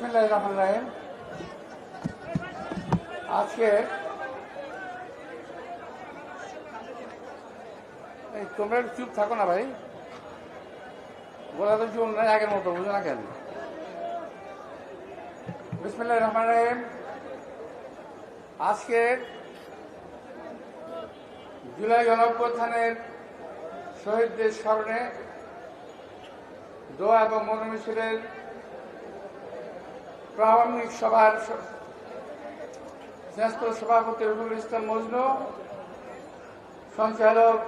রহমান রাহিম। আজকে তোমরা একটু চুপ থাকো না ভাই। বলা তো চুপ নাই আগের মতো, বুঝো না কেন বিসমিল্লাহ রহমান রাহিম। আজকে জুলাই গণঅভ্যুত্থানের শহীদদের স্মরণে দোয়া এবং মনোমিছিলের প্রারম্ভিক সভার স- জ্যেষ্ঠ সভাপতি রুহুল ইসলাম মজনু, সঞ্চালক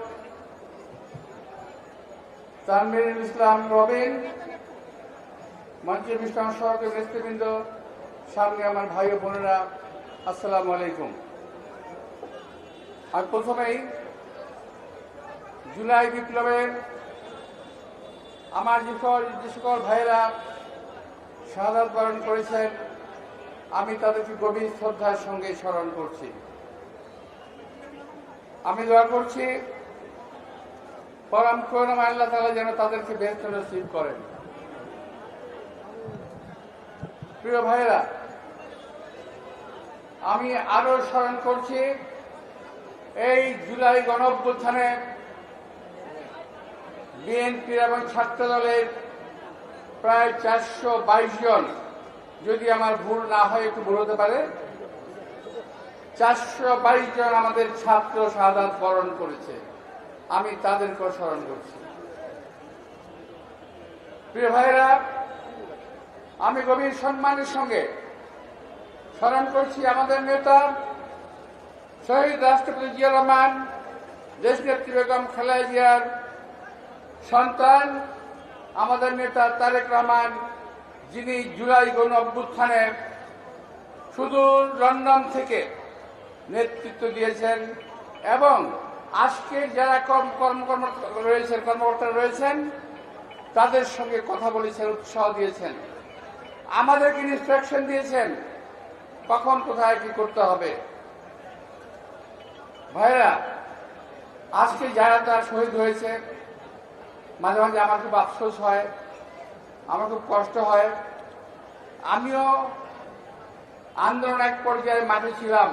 তানবিরুল ইসলাম রবিন মঞ্চের বিশ্রাম সহকারী নেতৃবৃন্দ, সামনে আমার ভাই ও বোনেরা, আসসালামু আলাইকুম। আর প্রথমেই জুলাই বিপ্লবের আমার যে সকল যে সকল ভাইয়েরা শাহাদ বরণ করেছেন। আমি তাদেরকে গভীর শ্রদ্ধার সঙ্গে স্মরণ করছি। আমি দোয়া করছি, পরম করুণা আল্লাহ তালা যেন তাদেরকে ব্যস্ত নসিব করেন। প্রিয় ভাইয়েরা, আমি আরও স্মরণ করছি, এই জুলাই গণ অভ্যুত্থানে বিএনপি এবং ছাত্র দলের প্রায় চারশো বাইশ জন। যদি আমার ভুল না হয়, একটু ভুল হতে পারে? চারশো বাইশ জন আমাদের ছাত্র শাহাদ বরণ করেছে। আমি তাদেরকে স্মরণ করছি। প্রিয় ভাইরা আমি গভীর সম্মানের সঙ্গে স্মরণ করছি আমাদের নেতা শহীদ রাষ্ট্রপতি জিয়া রহমান, দেশনেত্রী বেগম খালেদা জিয়ার সন্তান আমাদের নেতা তারেক রহমান, যিনি জুলাই গণ অভ্যুত্থানে শুধু লন্ডন থেকে নেতৃত্ব দিয়েছেন এবং আজকের যারা কর্ম কর্মকর্ম রয়েছেন, কর্মকর্তা রয়েছেন, তাদের সঙ্গে কথা বলেছেন, উৎসাহ দিয়েছেন। আমাদেরকে ইনস্ট্রাকশন দিয়েছেন কখন, কোথায়, কি করতে হবে। ভাইরা আজকে যারা তারা শহীদ হয়েছে মাঝে মাঝে আমার খুব আফসোস হয়, আমার খুব কষ্ট হয়। আমিও আন্দোলন এক পর্যায়ে মাঠে ছিলাম,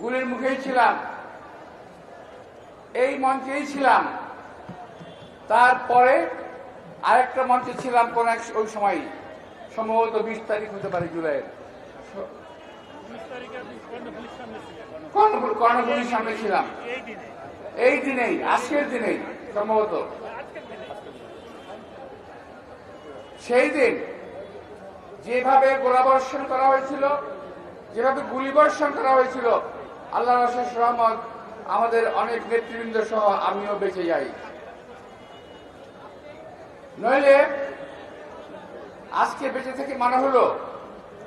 গুলির মুখেই ছিলাম। এই মঞ্চেই ছিলাম। তারপরে আরেকটা মঞ্চে ছিলাম কোন এক ওই সময়, সম্ভবত বিশ তারিখ হতে পারে জুলাইয়ের কর্ণফুল, কর্ণফুলির সামনে ছিলাম। এই দিনেই, আজকের দিনেই, সম্ভবত। সেই দিন যেভাবে গোলাবর্ষণ করা হয়েছিল, যেভাবে গুলিবর্ষণ করা হয়েছিল আল্লাহ রশেষ রহমত আমাদের অনেক নেতৃবৃন্দ সহ আমিও বেঁচে যাই। নইলে আজকে বেঁচে থেকে মনে হলো,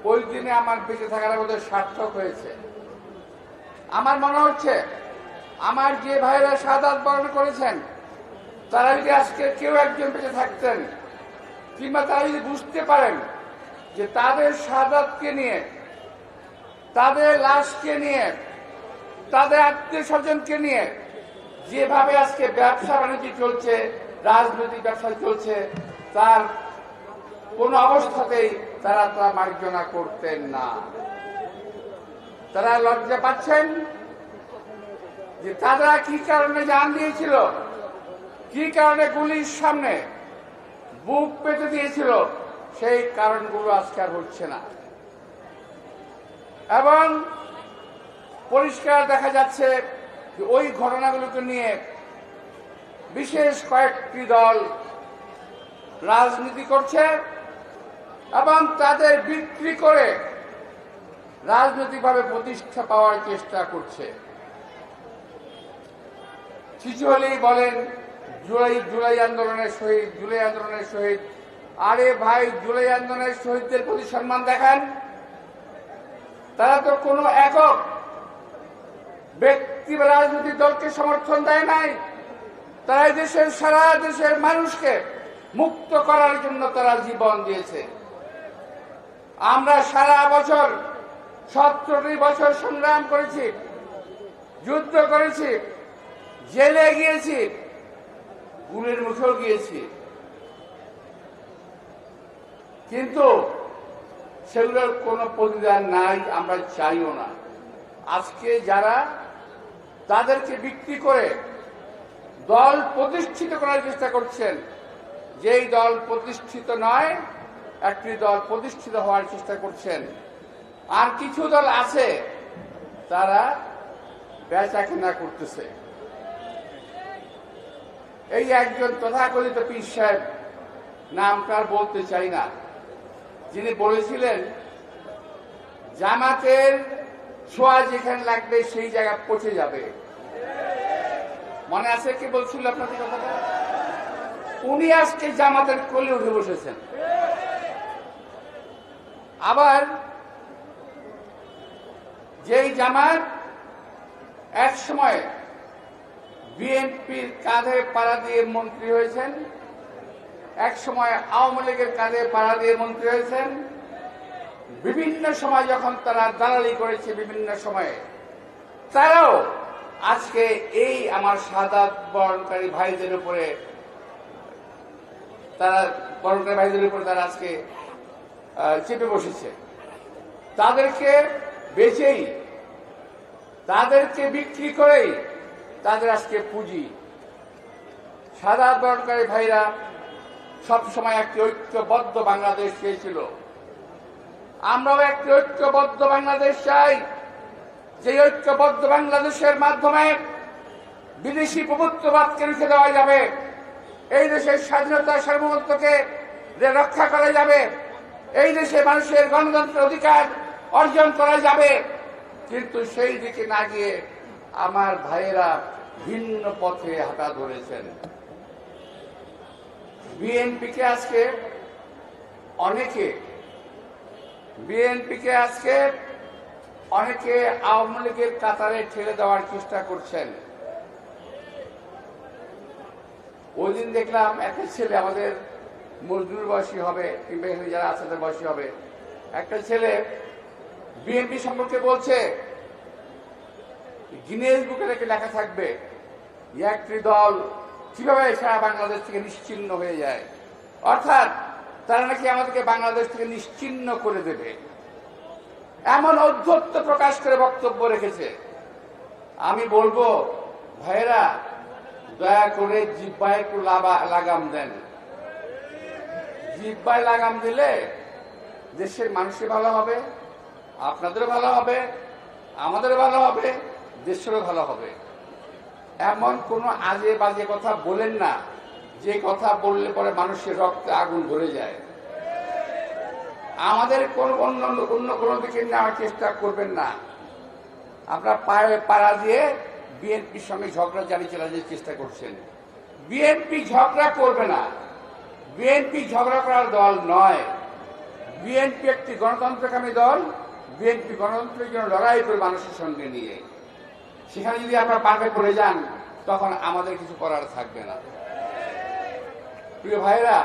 ওই দিনে আমার বেঁচে থাকার বোধহয় সার্থক হয়েছে। আমার মনে হচ্ছে, আমার যে ভাইরা সাদাত বরণ করেছেন, তারা যদি আজকে কেউ একজন বেঁচে থাকতেন কিংবা তারা যদি বুঝতে পারেন যে তাদের সাদাতকে নিয়ে, তাদের লাশকে নিয়ে, তাদের আত্মীয় স্বজনকে নিয়ে যেভাবে আজকে ব্যবসা বাণিজ্য চলছে, রাজনৈতিক ব্যবসা চলছে, তার কোন অবস্থাতেই তারা তা মার্জনা করতেন না। তারা লজ্জা পাচ্ছেন যে তারা কি কারণে জান দিয়েছিল? কি কারণে গুলির সামনে বুক পেতে দিয়েছিল। সেই কারণগুলো আজকে আর হচ্ছে না। এবং পরিষ্কার দেখা যাচ্ছে যে ওই ঘটনাগুলোকে নিয়ে বিশেষ কয়েকটি দল রাজনীতি করছে এবং তাদের বিক্রি করে রাজনৈতিকভাবে প্রতিষ্ঠা পাওয়ার চেষ্টা করছে। কিছু হলেই বলেন জুলাই জুলাই আন্দোলনের শহীদ, জুলাই আন্দোলনের শহীদ। আরে ভাই, জুলাই আন্দোলনের শহীদদের প্রতি সম্মান দেখান। তারা তো কোনো একক ব্যক্তি বা রাজনৈতিক দলকে সমর্থন দেয় নাই। তারা দেশের সারা দেশের মানুষকে মুক্ত করার জন্য তারা জীবন দিয়েছে। আমরা সারা বছর, সতেরোটি বছর সংগ্রাম করেছি, যুদ্ধ করেছি, জেলে গিয়েছি গুলির মুখেও গিয়েছি। কিন্তু সেগুলোর কোনো প্রতিদান নাই, আমরা চাইও না। আজকে যারা তাদেরকে বিক্রি করে দল প্রতিষ্ঠিত করার চেষ্টা করছেন, যেই দল প্রতিষ্ঠিত নয়, একটি দল প্রতিষ্ঠিত হওয়ার চেষ্টা করছেন। আর কিছু দল আছে, তারা বেচা কেনা করতেছে। এই একজন তথাকথিত পীর সাহেব, নাম বলতে চাই না। যিনি বলেছিলেন, জামাতের ছোঁয়া যেখানে লাগবে সেই জায়গা পচে যাবে। মনে আছে কি বলছিল আপনাদের কথাটা? উনি আজকে জামাতের কোলে উঠে বসেছেন। আবার যেই জামাত এক সময় বিএনপির কাঁধে পাড়া দিয়ে মন্ত্রী হয়েছেন। এক সময় আওয়ামী লীগের কাঁধে পাড়া দিয়ে মন্ত্রী হয়েছেন। বিভিন্ন সময় যখন তারা দালালি করেছে বিভিন্ন সময়ে, তারাও আজকে এই আমার সাদা বরণকারী ভাইদের উপরে, তারা বরণকারী ভাইদের উপরে তারা আজকে চেপে বসেছে। তাদেরকে বেচেই, তাদেরকে বিক্রি করেই তাদের আজকে পুঁজি। সাদা বরণকারী ভাইরা সবসময় একটি ঐক্যবদ্ধ বাংলাদেশ চেয়েছিল। আমরাও একটি ঐক্যবদ্ধ বাংলাদেশ চাই। যে ঐক্যবদ্ধ বাংলাদেশের মাধ্যমে বিদেশি প্রভুত্ববাদকে রুখে দেওয়া যাবে, এই দেশের স্বাধীনতা সার্বভৌমত্বকে রক্ষা করা যাবে, এই দেশে মানুষের গণতন্ত্রের অধিকার অর্জন করা যাবে। কিন্তু সেই দিকে না গিয়ে আমার ভাইয়েরা ভিন্ন পথে হাঁটা ধরেছেন। বিএনপিকে আজকে অনেকে, বিএনপিকে আজকে অনেকে আওয়ামী লীগের কাতারে ঠেলে দেওয়ার চেষ্টা করছেন। ওই দিন দেখলাম একটা ছেলে আমাদের মজদুর বয়সী হবে, কিংবা এখানে যারা আছে তাদের বয়সী হবে। একটা ছেলে বিএনপি সম্পর্কে বলছে গিনেস বুকে নাকি লেখা থাকবে, একটি দল কীভাবে সারা বাংলাদেশ থেকে নিশ্চিন্ন হয়ে যায়? অর্থাৎ তারা নাকি আমাদেরকে বাংলাদেশ থেকে নিশ্চিন্ন করে দেবে। এমন অধ্যত্ত প্রকাশ করে বক্তব্য রেখেছে। আমি বলব ভাইরা দয়া করে জিব্বায় একটু লাগাম দেন। জিব্বায় লাগাম দিলে দেশের মানুষের ভালো হবে, আপনাদেরও ভালো হবে, আমাদেরও ভালো হবে। দেশেরও ভালো হবে। এমন কোনো আজে বাজে কথা বলেন না, যে কথা বললে পরে মানুষের রক্তে আগুন ধরে যায়। আমাদের কোন অন্য অন্য কোনো দিকে নেওয়ার চেষ্টা করবেন না। আপনারা পায়ে পাড়া দিয়ে বিএনপির সঙ্গে ঝগড়া জারি চালানোর চেষ্টা করছেন। বিএনপি ঝগড়া করবে না। বিএনপি ঝগড়া করার দল নয়। বিএনপি একটি গণতন্ত্রকামী দল। বিএনপি গণতন্ত্রের জন্য লড়াই করে মানুষের সঙ্গে নিয়ে। সেখানে যদি আপনারা পার্কে পড়ে যান, তখন আমাদের কিছু করার থাকবে না। প্রিয় ভাইরা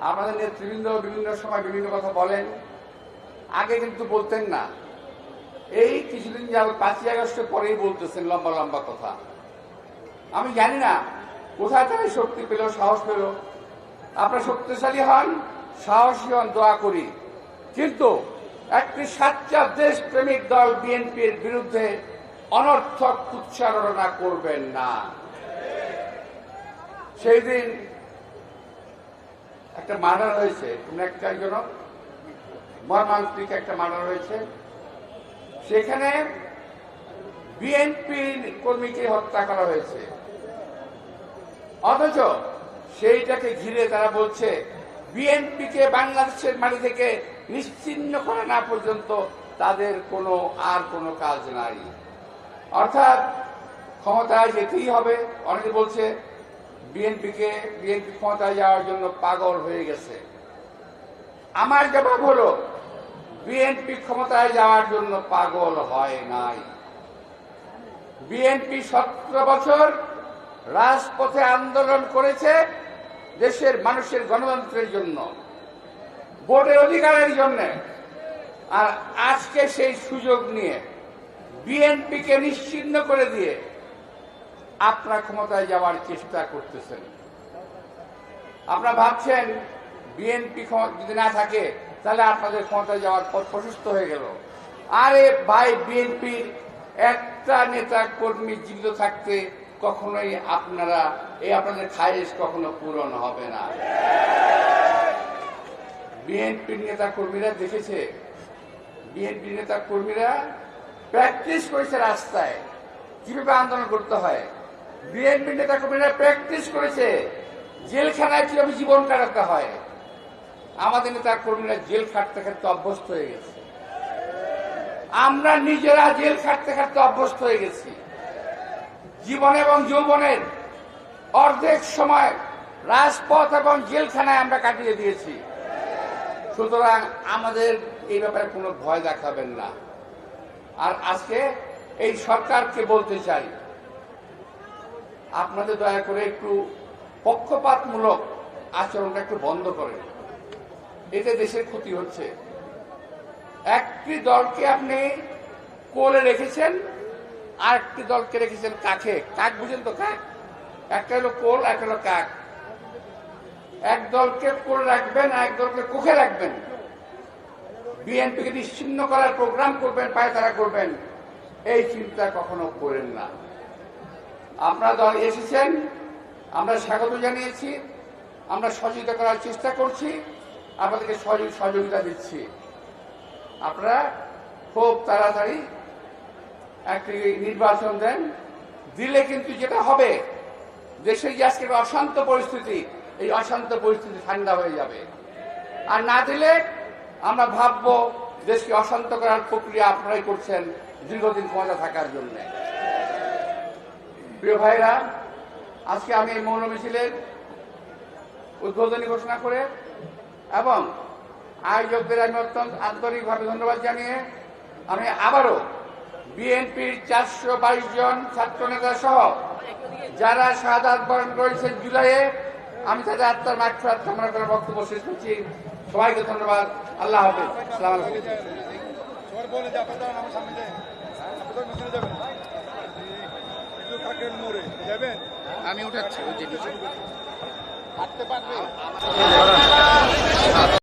আমাদের নেতৃবৃন্দ বিভিন্ন সময় বিভিন্ন কথা বলেন। আগে কিন্তু বলতেন না। এই কিছুদিন যাবে পাঁচই আগস্টের পরেই বলতেছেন লম্বা লম্বা কথা। আমি জানি না, কোথায় তারা শক্তি পেল, সাহস পেল। আপনারা শক্তিশালী হন, সাহসী হন, দোয়া করি। কিন্তু একটি সাচ্চা দেশপ্রেমিক দল বিএনপির বিরুদ্ধে অনর্থক উচ্চারণা করবেন না। সেই দিন একটা মার্ডার হয়েছে। জন মর্মান্তিক একটা মার্ডার হয়েছে। সেখানে বিএনপির কর্মীকে হত্যা করা হয়েছে। অথচ সেইটাকে ঘিরে তারা বলছে, বিএনপিকে বাংলাদেশের মাটি থেকে নিশ্চিন্ন করা না পর্যন্ত তাদের কোনো আর কোনো কাজ নাই। অর্থাৎ ক্ষমতায় যেতেই হবে। অনেকে বলছে বিএনপিকে, বিএনপি ক্ষমতায় যাওয়ার জন্য পাগল হয়ে গেছে। আমার জবাব হলো, বিএনপি ক্ষমতায় যাওয়ার জন্য পাগল হয় নাই। বিএনপি সতেরো বছর রাজপথে আন্দোলন করেছে দেশের মানুষের গণতন্ত্রের জন্য, ভোটের অধিকারের জন্য। আর আজকে সেই সুযোগ নিয়ে বিএনপিকে নিশ্চিন্ন করে দিয়ে আপনার ক্ষমতায় যাওয়ার চেষ্টা করতেছেন। আপনারা ভাবছেন বিএনপি যদি না থাকে, তাহলে আপনাদের ক্ষমতায় যাওয়ার পথ প্রশস্ত হয়ে গেল। আরে ভাই বিএনপির একটা নেতা কর্মী জীবিত থাকতে কখনোই আপনারা, এই আপনাদের খায়েশ কখনো পূরণ হবে না। বিএনপির নেতা কর্মীরা দেখেছে? বিএনপি নেতা কর্মীরা প্র্যাকটিস করেছে রাস্তায়। কীভাবে আন্দোলন করতে হয়? বিএনপি নেতা কর্মীরা প্র্যাকটিস করেছে। জেলখানায় কীভাবে জীবন কাটাতে হয়? আমাদের নেতা কর্মীরা জেল খাটতে খাটতে অভ্যস্ত হয়ে গেছে। আমরা নিজেরা জেল খাটতে খাটতে অভ্যস্ত হয়ে গেছি। জীবন এবং যৌবনের অর্ধেক সময় রাজপথ এবং জেলখানায় আমরা কাটিয়ে দিয়েছি। সুতরাং আমাদের এই ব্যাপারে কোনো ভয় দেখাবেন না। আর আজকে এই সরকারকে বলতে চাই, আপনাদের দয়া করে একটু পক্ষপাতমূলক আচরণটা একটু বন্ধ করেন। এতে দেশের ক্ষতি হচ্ছে। একটি দলকে আপনি কোলে রেখেছেন আর একটি দলকে রেখেছেন কাকে কাক বুঝেন তো কাক একটা হলো কোল একটা হলো কাক এক দলকে কোলে রাখবেন, আর এক দলকে কোখে রাখবেন। বিএনপিকে নিশ্চিন্ন করার প্রোগ্রাম করবেন, পায়তারা করবেন, এই চিন্তা কখনো করেন না। আপনারা দল এসেছেন, আমরা স্বাগত জানিয়েছি, আমরা সহযোগিতা করার চেষ্টা করছি, আপনাদেরকে সহযোগ সহযোগিতা দিচ্ছি। আপনারা খুব তাড়াতাড়ি একটি নির্বাচন দেন। দিলে কিন্তু যেটা হবে দেশের যে আজকের অশান্ত পরিস্থিতি, এই অশান্ত পরিস্থিতি ঠান্ডা হয়ে যাবে। আর না দিলে আমরা ভাববো দেশকে অশান্ত করার প্রক্রিয়া আপনারাই করছেন দীর্ঘদিন ক্ষমতা থাকার জন্য। প্রিয় ভাইরা আজকে আমি এই মৌন মিছিলের উদ্বোধনী ঘোষণা করে এবং আয়োজকদের আমি অত্যন্ত আন্তরিকভাবে ধন্যবাদ জানিয়ে আমি আবারও বিএনপির চারশো বাইশ জন ছাত্রনেতা সহ যারা শাহাদ বরণ করেছেন জুলাইয়ে, আমি তাদের আত্মার মাঠ কামনা বক্তব্য শেষ করছি। সবাইকে ধন্যবাদ। আল্লাহ হাফিজ। যাবেন? আমি উঠাচ্ছি হাঁটতে পারবে?